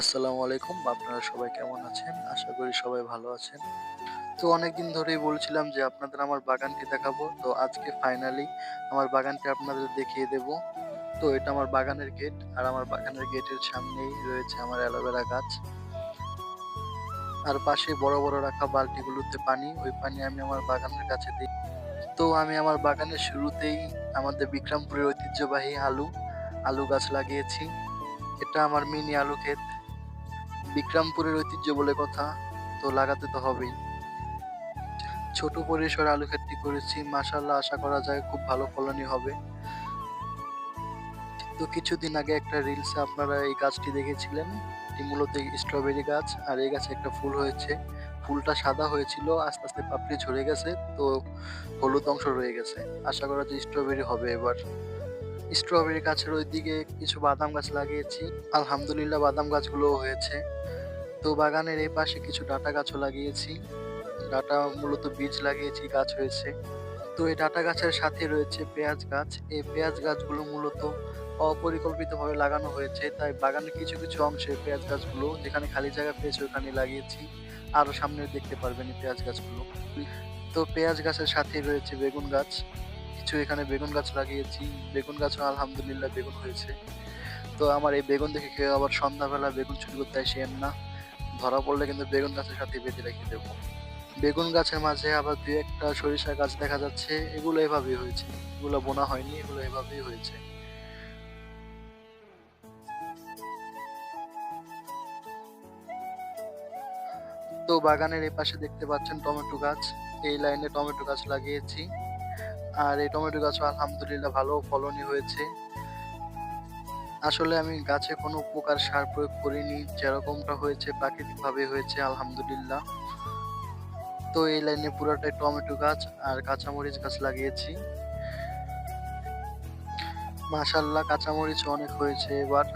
আসসালামু আলাইকুম। আপনারা সবাই কেমন আছেন? আশা করি সবাই ভালো আছেন। তো অনেকদিন ধরেই বলছিলাম যে আপনাদের আমার বাগানটি দেখাবো। তো আজকে ফাইনালি আমার বাগানটি আপনাদের দেখিয়ে দেব। তো এটা আমার বাগানের গেট আর আমার বাগানের গেটের সামনেই রয়েছে আমার অ্যালোভেরা গাছ। আর পাশে বড় বড় রাখা বালতিগুলোতে পানি। ওই পানি আমি আমার বাগানের কাছে দিই। তো আমি আমার বাগানের শুরুতেই আমাদের বিক্রমপুরের ঐতিহ্যবাহী আলু আলু গাছ লাগিয়েছি। এটা আমার মিনি আলু ক্ষেত। বিক্রমপুরের ঐতিহ্য বলে কথা তো লাগাতে তো হবেই। ছোট পরিসরে আলু ক্ষেতটি করেছি মাশাল্লাহ আশা করা যায় খুব ভালো ফলনই হবে। তো কিছুদিন আগে একটা রিলসে আপনারা এই গাছটি দেখেছিলেন? এটি মূলত স্ট্রবেরি গাছ, আর এই গাছে একটা ফুল হয়েছে। ফুলটা সাদা হয়েছিল, আস্তে আস্তে পাপড়ি ঝরে গেছে, তো হলুদ অংশ রয়ে গেছে। আশা করা যায় স্ট্রবেরি হবে এবার। স্ট্রবেরি গাছের ওইদিকে কিছু বাদাম গাছ লাগিয়েছি। আলহামদুলিল্লাহ বাদাম গাছগুলো হয়েছে। তো বাগানের এই পাশে কিছু ডাটা গাছও লাগিয়েছি। ডাটা মূলত বীজ লাগিয়েছি, গাছ হয়েছে। তো এই ডাটা গাছের সাথে রয়েছে পেঁয়াজ গাছ। এই পেঁয়াজ গাছগুলো মূলত অপরিকল্পিতভাবে লাগানো হয়েছে। তাই বাগানের কিছু কিছু অংশে পেঁয়াজ গাছগুলো, যেখানে খালি জায়গা পেয়েছে ওখানে লাগিয়েছি। আরও সামনে দেখতে পারবেন এই পেঁয়াজ গাছগুলো। তো পেঁয়াজ গাছের সাথে রয়েছে বেগুন গাছ। কিছু এখানে বেগুন গাছ লাগিয়েছি। বেগুন গাছও আলহামদুলিল্লাহ বেগুন হয়েছে। তো আমার এই বেগুন দেখে কেউ আবার সন্ধ্যাবেলা বেগুন চুরি করতে আসেন না? ধরা পড়লে কিন্তু বেগুন গাছের সাথে বেঁধে রেখে দেবো। বেগুন গাছের মাঝে আবার দু একটা সরিষা গাছ দেখা যাচ্ছে। এগুলো এভাবেই হয়েছে। এগুলো বোনা হয়নি, এগুলো এভাবেই হয়েছে। তো বাগানের এই পাশে দেখতে পাচ্ছেন টমেটো গাছ। এই লাইনে টমেটো গাছ লাগিয়েছি। আর এই টমেটো গাছও আলহামদুলিল্লাহ ভালো ফলনই হয়েছে। আসলে আমি গাছে কোনো প্রকার সার প্রয়োগ করিনি, যেরকমটা হয়েছে প্রাকৃতিকভাবে হয়েছে, আলহামদুলিল্লাহ। তো এই লাইনে পুরোটাই টমেটো গাছ আর কাঁচামরিচ গাছ লাগিয়েছি। মাশাল্লাহ কাঁচামরিচ অনেক হয়েছে, এবার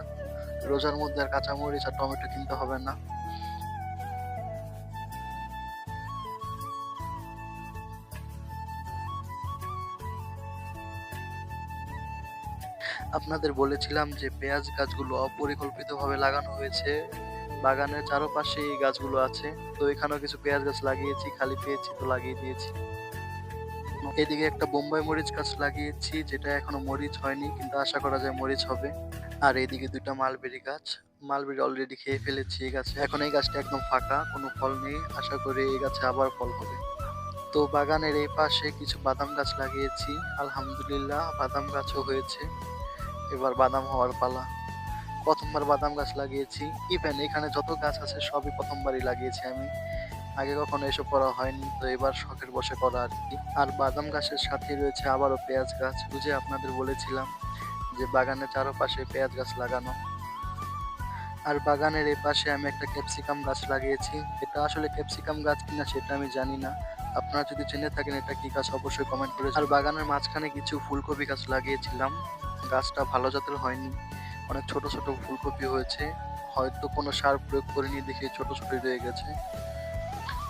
রোজার মধ্যে আর কাঁচামরিচ আর টমেটো কিনতে হবে না। আপনাদের বলেছিলাম যে পেঁয়াজ গাছগুলো অপরিকল্পিতভাবে লাগানো হয়েছে। বাগানের চারপাশে এই গাছগুলো আছে। তো এখানেও কিছু পেঁয়াজ গাছ লাগিয়েছি, খালি পেয়েছি তো লাগিয়ে দিয়েছি। এদিকে একটা বোম্বাই মরিচ গাছ লাগিয়েছি, যেটা এখনও মরিচ হয়নি, কিন্তু আশা করা যায় মরিচ হবে। আর এদিকে দুটা মালবেরি গাছ। মালবেরি অলরেডি খেয়ে ফেলেছি এই গাছে। এখন এই গাছটা একদম ফাঁকা, কোনো ফল নেই। আশা করি এই গাছে আবার ফল হবে। তো বাগানের এই পাশে কিছু বাদাম গাছ লাগিয়েছি। আলহামদুলিল্লাহ, বাদাম গাছও হয়েছে। এবার বাদাম হওয়ার পালা। প্রথমবার বাদাম গাছ লাগিয়েছি। ইভেন এখানে যত গাছ আছে, সবই প্রথমবারই লাগিয়েছি আমি। আগে কখনো এসব করা হয়নি, তো এবার শখের বসে করা আর কি। আর বাদাম গাছের সাথে রয়েছে আবারও পেঁয়াজ গাছ বুঝে আপনাদের বলেছিলাম যে বাগানের চারপাশে পেঁয়াজ গাছ লাগানো। আর বাগানের এই পাশে আমি একটা ক্যাপসিকাম গাছ লাগিয়েছি। এটা আসলে ক্যাপসিকাম গাছ কিনা সেটা আমি জানি না। আপনারা যদি জেনে থাকেন এটা কি গাছ, অবশ্যই কমেন্ট করে আর বাগানের মাঝখানে কিছু ফুলকপি গাছ লাগিয়েছিলাম। গাছটা ভালো জাতের হয়নি। অনেক ছোট ছোট ফুলকপি হয়েছে। হয়তো কোনো সার প্রয়োগ করিনি দেখে ছোট ছোট রয়ে গেছে।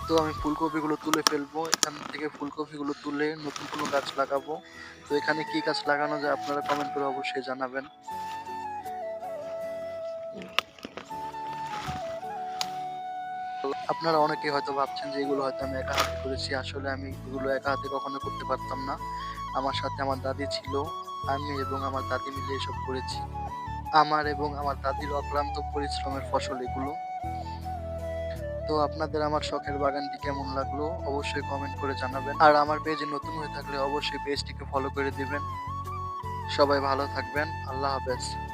তো আমি ফুলকপিগুলো তুলে ফেলব। এখান থেকে ফুলকপিগুলো তুলে নতুন কোনো গাছ লাগাবো। তো এখানে কি গাছ লাগানো যায় আপনারা কমেন্ট করে অবশ্যই জানাবেন। আপনারা অনেকে হয়তো ভাবছেন যে এগুলো হয়তো আমি একা হাতে করেছি। আসলে আমি এগুলো একা হাতে কখনো করতে পারতাম না। আমার সাথে আমার দাদি ছিল। আমি এবং আমার দাদি মিলে এসব করেছি। আমার এবং আমার দাদির অক্লান্ত পরিশ্রমের ফসল এগুলো। তো আপনাদের আমার শখের বাগানটি কেমন লাগল অবশ্যই কমেন্ট করে জানাবেন। আর আমার পেজে নতুন হয়ে থাকলে অবশ্যই পেজটিকে ফলো করে দিবেন। সবাই ভালো থাকবেন। আল্লাহ হাফেজ।